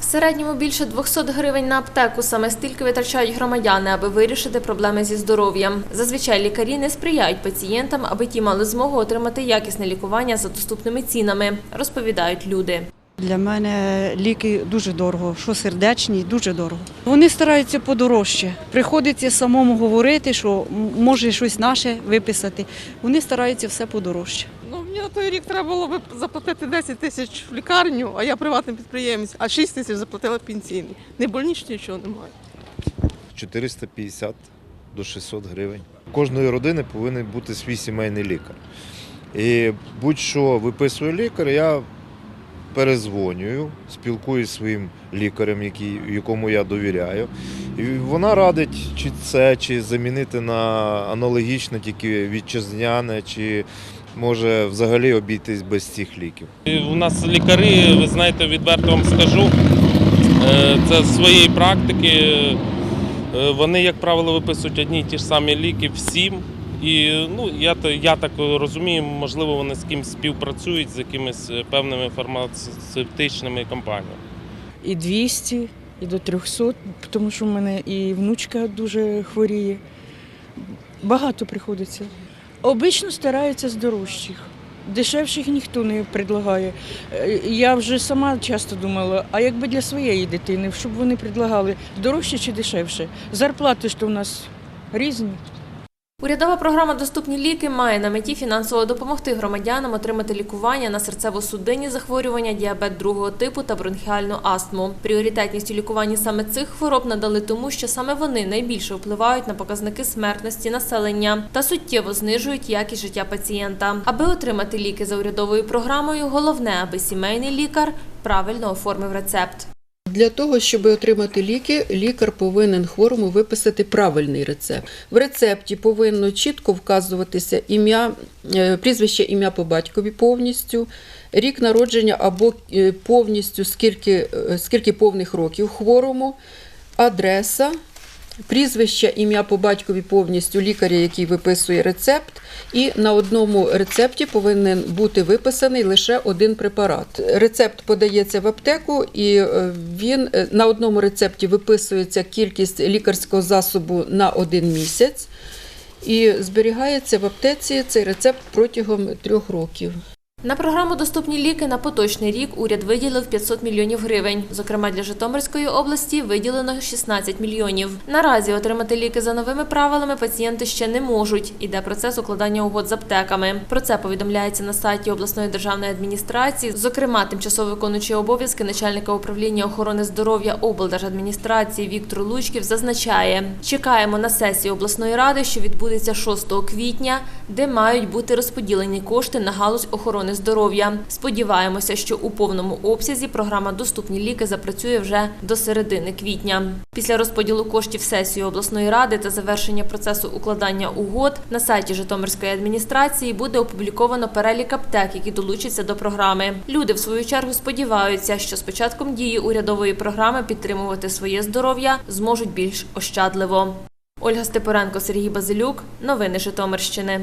В середньому більше 200 гривень на аптеку саме стільки витрачають громадяни, аби вирішити проблеми зі здоров'ям. Зазвичай лікарі не сприяють пацієнтам, аби ті мали змогу отримати якісне лікування за доступними цінами, розповідають люди. Для мене ліки дуже дорого, що сердечні, дуже дорого. Вони стараються подорожче. Приходиться самому говорити, що може щось наше виписати. Вони стараються все подорожче. Мені на той рік треба було б заплатити 10 тисяч в лікарню, а я приватний підприємець, а 6 тисяч заплатила пенсійний. Не больніше нічого немає. 450 до 600 гривень. У кожної родини повинен бути свій сімейний лікар. І будь-що виписує лікар, я перезвонюю, спілкуюсь зі своїм лікарем, який, якому я довіряю. І вона радить, чи це, чи замінити на аналогічне, тільки вітчизняне, чи може взагалі обійтись без цих ліків. У нас лікарі, ви знаєте, відверто вам скажу, е, це з своєї практики. е, Вони, як правило, виписують одні й ті ж самі ліки всім. І ну, я, я так розумію, можливо, вони з кимось співпрацюють з якимись е, певними фармацевтичними компаніями. і 200, і до 300, тому що в мене і внучка дуже хворіє. Багато приходиться. Обично стараються з дорожчих. Дешевших ніхто не предлагає. Е, Я вже сама часто думала, а якби для своєї дитини, щоб вони предлагали дорожче чи дешевше. Зарплати ж то у нас різні. Урядова програма Доступні ліки має на меті фінансово допомогти громадянам отримати лікування на серцево-судинні захворювання, діабет другого типу та бронхіальну астму. Пріоритетність у лікуванні саме цих хвороб надали тому, що саме вони найбільше впливають на показники смертності населення та суттєво знижують якість життя пацієнта. Аби отримати ліки за урядовою програмою, головне, аби сімейний лікар правильно оформив рецепт. Для того, щоб отримати ліки, лікар повинен хворому виписати правильний рецепт. В рецепті повинно чітко вказуватися ім'я, е, прізвище ім'я по батькові повністю, рік народження або е, повністю скільки, е, скільки повних років хворому, адреса. Прізвище, ім'я по батькові повністю лікаря, який виписує рецепт, і на одному рецепті повинен бути виписаний лише один препарат. Рецепт подається в аптеку, і е, він е, на одному рецепті виписується кількість лікарського засобу на один місяць, і зберігається в аптеці цей рецепт протягом трьох років. На програму Доступні ліки на поточний рік уряд виділив 500 мільйонів гривень. Зокрема, для Житомирської області виділено 16 мільйонів. Наразі отримати ліки за новими правилами пацієнти ще не можуть. Іде процес укладання угод з аптеками. Про це повідомляється на сайті обласної державної адміністрації. Зокрема, тимчасово виконуючий обов'язки начальника управління охорони здоров'я облдержадміністрації Віктор Лучків зазначає: чекаємо на сесію обласної ради, що відбудеться 6 квітня, де мають бути розподілені кошти на галузь охорони здоров'я. Сподіваємося, що у повному обсязі програма Доступні ліки запрацює вже до середини квітня. Після розподілу коштів сесії обласної ради та завершення процесу укладання угод на сайті Житомирської адміністрації буде опубліковано перелік аптек, які долучаться до програми. Люди в свою чергу сподіваються, що з початком дії урядової програми підтримувати своє здоров'я зможуть більш ощадливо. Ольга Степоренко, Сергій Базилюк. Новини Житомирщини.